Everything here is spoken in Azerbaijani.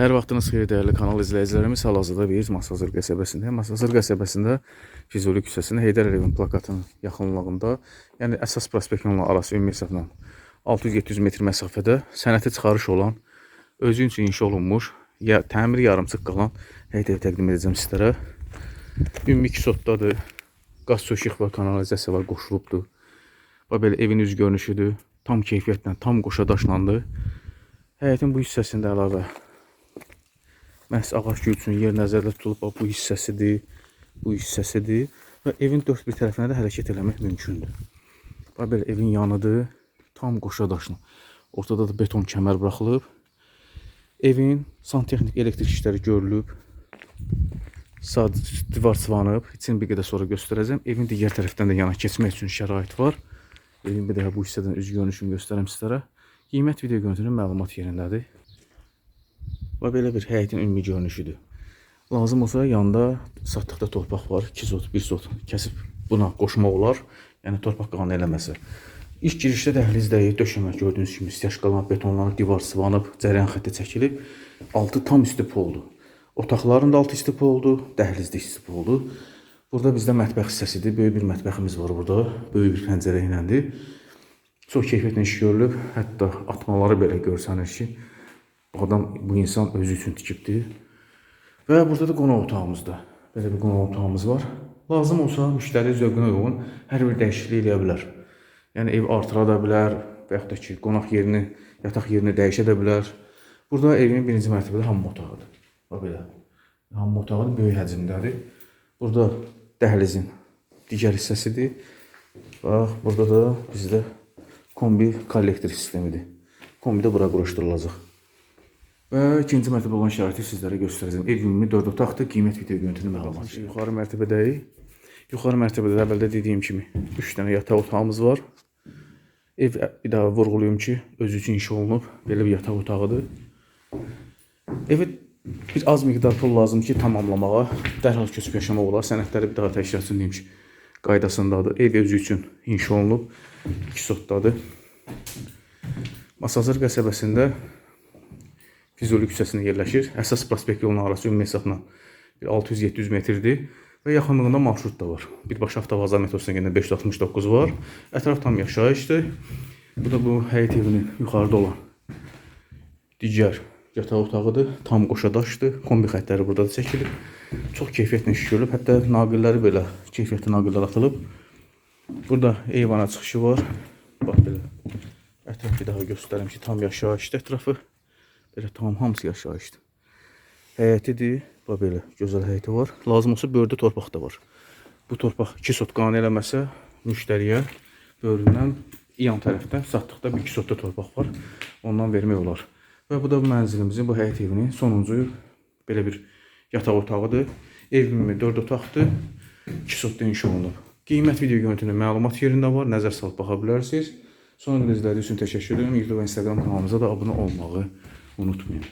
Hər vaxtınız xeyir dəyərli kanal izləyicilərimiz. Hal-hazırda biz Masazır qəsəbəsində, Masazır qəsəbəsində Füzuli küçəsində Heydər Əliyevin plakatının yaxınlığında, yəni əsas prospektlə arası ümumi hesabla 600-700 metr məsafədə sənəti çıxarış olan, özü üçün inşa olunmuş, ya təmir yarımçıq qalan evi təqdim edəcəm sizlərə. Ümumi iki sotdadır. Qaz söşük var, kanalizasiya var, qoşulubdur. Və belə evin üz görünüşüdür. Tam keyfiyyətlə, tam qoşa daşlandı. Həyətin bu hissəsində əlavə məhz ağac gül üçün yer nəzərdə tutulub bu hissəsidir, bu hissəsidir və evin dörd bir tərəfinə də hərəkət eləmək mümkündür. Bax belə evin yanıdır, tam qoşa. Ortada da beton kəmər buraxılıb. Evin santexnik elektrik işləri görülüb. Sad divar sıvanıb. İçini bir qədər sonra göstərəcəm. Evin digər tərəfdən də yana keçmək üçün şərait var. Evin bir daha bu hissədən üz görünüşünü göstərəm sizlərə. Qiymət video görüntünün məlumat yerindədir. Və belə bir həyətin ümumi görünüşüdür. Lazım olsa yanında satdıqda torpaq var. 2 sot, 1 sot kəsib buna qoşmaq olar. Yəni torpaq qanı eləməsə. İlk girişdə dəhlizdəyik, döşəmə gördüyünüz kimi yaşqalan betonlanıb, divar sıvanıb, cəryan xətti çəkilib. Altı tam isti poldur. Otaqların da altı isti poldur, dəhlizdə isti poldur. Burada bizdə mətbəx hissəsidir. Böyük bir mətbəximiz var burada. Böyük bir pəncərə iləndir. Çox keyfiyyətlə iş görülüb. Hətta atmaları belə görsənir ki, adam, bu insan özü üçün tikibdir. Və burada da qonaq otağımızda. Belə bir qonaq otağımız var. Lazım olsa müştəri zövqünə uyğun hər bir dəyişiklik eləyə bilər. Yəni ev artıra da bilər və yaxud da ki, qonaq yerini, yataq yerini dəyişə də bilər. Burada evin birinci mərtəbədə hamam otağıdır. Bax belə. Hamam otağı böyük həcmdədir. Burada dəhlizin digər hissəsidir. Bax, burada da bizdə kombi kollektor sistemidir. Kombi də bura quraşdırılacaq. Və ikinci mərtəbə olan şəraiti sizlərə göstərəcəm. Ev ümumi 4 otaqdır. Qiymət video görüntünü məlumat. Yuxarı mərtəbədəyik. Yuxarı mərtəbədə də əvvəldə dediyim kimi 3 dənə yataq otağımız var. Ev bir daha vurğulayım ki, özü üçün inşa olunub. Belə bir yataq otağıdır. Evi bir az miqdar pul lazım ki, tamamlamağa. Dərhal köçüb yaşamaq olar. Sənədləri bir daha təkrar üçün deyim ki, qaydasındadır. Ev özü üçün inşa olunub. 2 sotdadır. Masazır qəsəbəsində Füzuli küçəsində yerləşir. Əsas prospekt yolunun arası ümumi hesabla 600-700 metrdir və yaxınlığında marşrut da var. Birbaşa avtovazar metrosuna gedən 569 var. Ətraf tam yaşayışdır. Bu da bu həyət evinin yuxarıda olan digər yataq otağıdır. Tam qoşadaşdır. Kombi xəttləri burada da çəkilib. Çox keyfiyyətlə iş görülüb. Hətta naqilləri belə keyfiyyətli naqillər atılıb. Burada eyvana çıxışı var. Bax belə. Ətraf bir daha göstərəm ki, tam yaşayışdır ətrafı. Belə tam hamısı yaşayışdır. Həyətidir. Bax belə gözəl həyəti var. Lazım olsa bördə torpaq da var. Bu torpaq 2 sot qane eləməsə müştəriyə böründən yan tərəfdən satdıqda bir 2 sotda torpaq var. Ondan vermək olar. Və bu da mənzilimizin, bu həyət evinin sonuncu belə bir yataq otağıdır. Ev ümumi 4 otaqdır. 2 sotda inşa olunub. Qiymət video görüntünün məlumat yerində var. Nəzər salıb baxa bilərsiniz. Son izlədiyiniz üçün təşəkkür edirəm. YouTube və Instagram kanalımıza da abunə olmağı unutmayın.